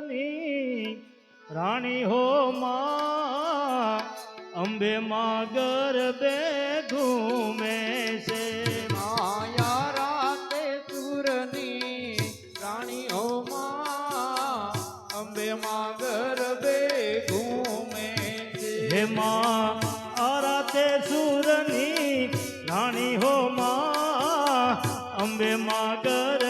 જગતની રાણી હો માં અંબે માં ગરબે ઘૂમે છે. માયા રાતે સુરની રાણી હો માં અંબે માં ગરબે ઘૂમે છે. હે માં સુરની રાણી હો અંબે માં ગરબે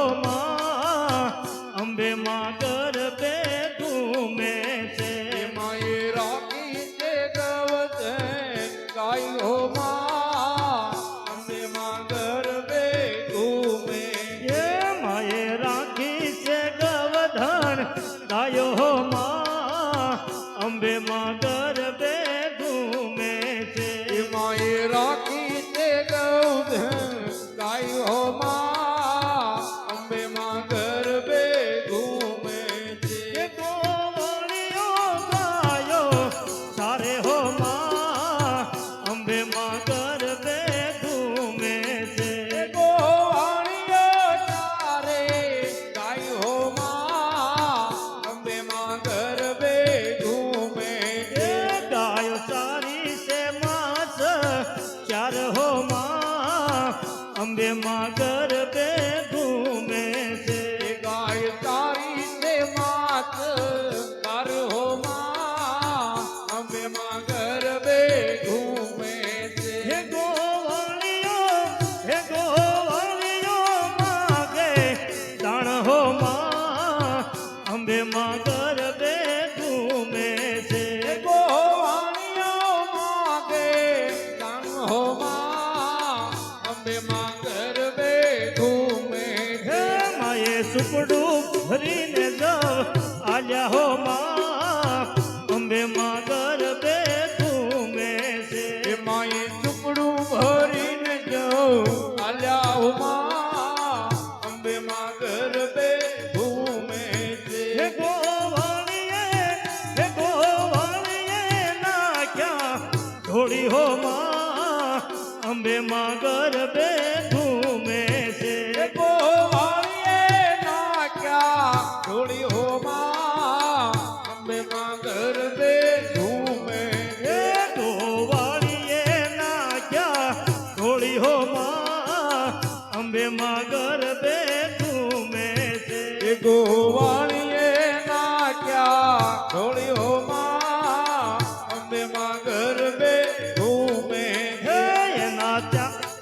તાર હો માં અંબે માં ગરબે માએ ટુકડું ભરીને જવું આલ્યા ઉમા, અંબે માં ગરબે ભૂમે છે. ગોવાળીએ, હે ગોવાળીએ, નાખ્યા ઢોળી હો માં, અંબે માં ગરબે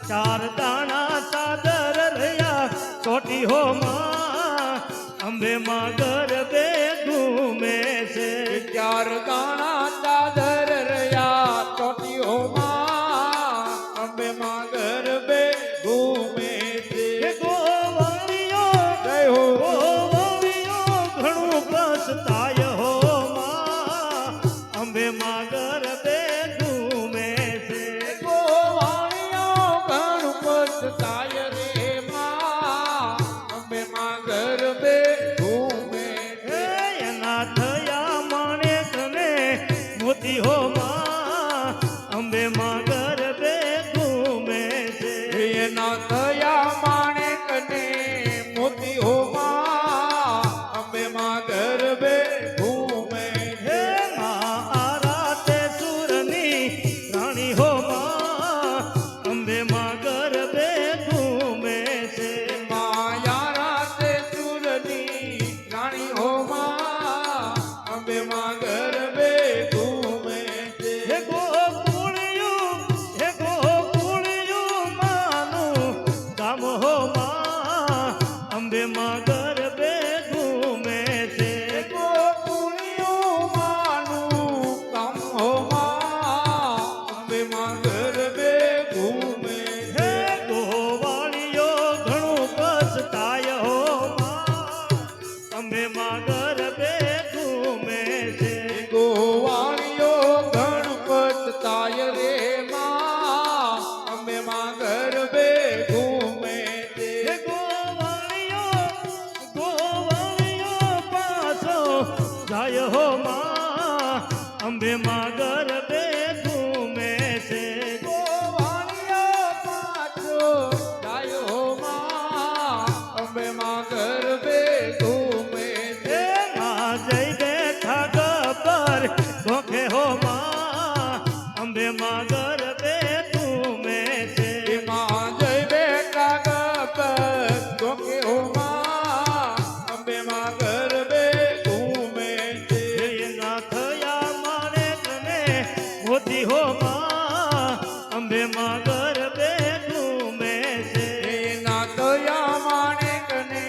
চার घर में घूमे ખંભેમાં ગરબે ઘૂમે છે. ના દયા માણેક ને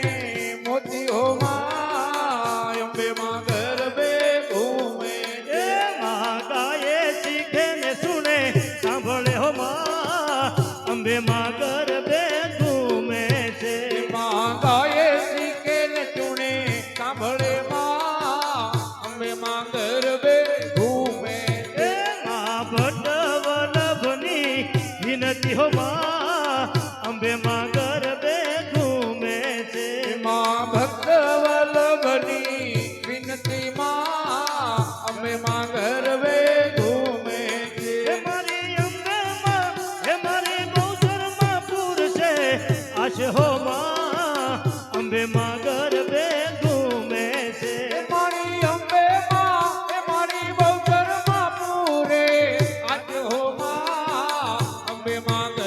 મોતી હોમાં અંબેમાં ગરબે ઘૂમે છે. માં ગાયે શીખે ને સુને સાંભળે હોમાં અંબેમાં ગરબે નથી હો માં અંબે માં ગરબે ઘૂમે છે. માં ભક્ત વલ્લભની વિનતી માં અંબે માં ગરબે ઘૂમે છે. મારી અંબે માં હે મારી ગૌચરમાં પૂર છે. આશ હો মাগ